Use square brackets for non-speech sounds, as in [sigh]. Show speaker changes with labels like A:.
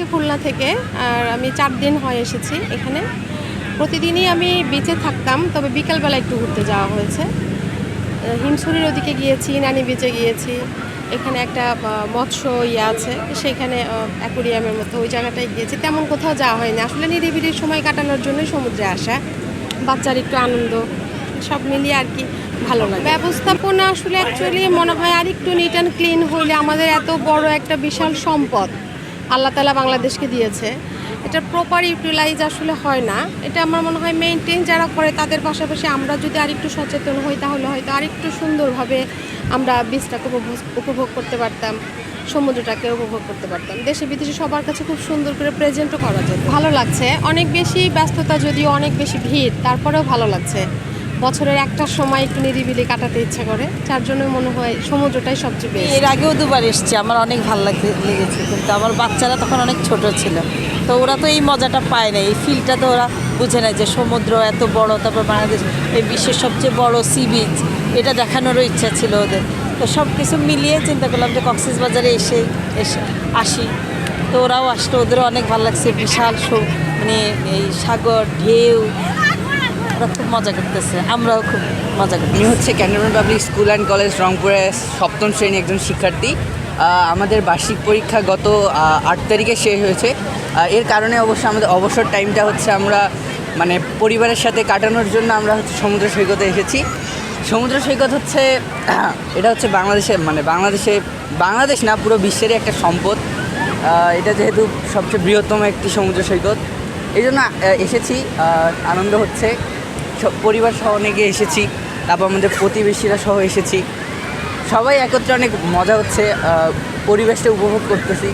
A: এসেছি খুলনা থেকে আর আমি চার দিন হয় এসেছি এখানে। প্রতিদিনই আমি বিচে থাকতাম, তবে বিকালবেলা একটু ঘুরতে যাওয়া হয়েছে। হিমছড়ির ওদিকে গিয়েছি, নানি বিচে গিয়েছি। এখানে একটা মৎস্য ইয়ে আছে সেখানে অ্যাকোরিয়ামের মতো ওই জায়গাটায় গিয়েছি। তেমন কোথাও যাওয়া হয়নি। আসলে নিরিবিলির সময় কাটানোর জন্যই সমুদ্রে আসা। বাচ্চার একটু আনন্দ, সব মিলিয়ে আর কি ভালো লাগে। ব্যবস্থাপনা আসলে অ্যাকচুয়ালি মনে হয় আর একটু নিট অ্যান্ড ক্লিন হইলে আমাদের এত বড় একটা বিশাল সম্পদ। আল্লাহ তালা বাংলাদেশকে দিয়েছে। এটা প্রপার ইউটিলাইজ আসলে হয় না। এটা আমার মনে হয় মেনটেন যারা করে তাদের পাশাপাশি আমরা যদি আরেকটু সচেতন হই, তাহলে হয়তো আরেকটু সুন্দরভাবে আমরা বীজটাকে উপভোগ উপভোগ করতে পারতাম সমুদ্রটাকে উপভোগ করতে পারতাম। দেশে বিদেশে সবার কাছে খুব সুন্দর করে প্রেজেন্টও করা যেত ভালো লাগছে। অনেক বেশি ব্যস্ততা যদিও অনেক বেশি ভিড়, তারপরেও ভালো লাগছে। বছরের একটা সময় একটু নিরিবিলি কাটাতে ইচ্ছা করে। যার জন্য মনে হয় সমুদ্রটাই সবচেয়ে বেশি
B: এর আগেও দুবার এসছি, আমার অনেক ভালো লাগতে লেগেছে, কিন্তু আমার বাচ্চারা তখন অনেক ছোট ছিল। তো ওরা তো এই মজাটা পায় না, এই ফিলটা তো ওরা বুঝে না যে সমুদ্র এত বড়, তারপর বাংলাদেশ এই বিশ্বের সবচেয়ে বড় সি বিচ এটা দেখানোরও ইচ্ছা ছিল ওদের। তো সব কিছু মিলিয়ে চিন্তা করলাম যে কক্সেস বাজারে এসে এসে আসি। তো ওরাও আসলো ওদেরও অনেক ভালো লাগছে, বিশাল মানে এই সাগর, ঢেউ ওরা খুব মজা করতেছে, আমরাও খুব মজা
C: আমি হচ্ছে cantonment public school and college রংপুরের সপ্তম শ্রেণি একজন শিক্ষার্থী। আমাদের বার্ষিক পরীক্ষা গত আট তারিখে শেষ হয়েছে। এর কারণে অবশ্য আমাদের অবসর টাইমটা হচ্ছে আমরা মানে পরিবারের সাথে কাটানোর জন্য আমরা হচ্ছে সমুদ্র সৈকতে এসেছি। সমুদ্র সৈকত হচ্ছে, [clears throat] এটা হচ্ছে বাংলাদেশে মানে বাংলাদেশে, বাংলাদেশ না, পুরো বিশ্বেরই একটা সম্পদ। এটা যেহেতু সবচেয়ে বৃহত্তম একটি সমুদ্র সৈকত। এই জন্য এসেছি। আনন্দ হচ্ছে। পরিবার সহ অনেকে এসেছি, তারপর আমাদের প্রতিবেশীরা সহ এসেছি। সবাই একত্রে অনেক মজা হচ্ছে পরিবেশটা উপভোগ করতেছি।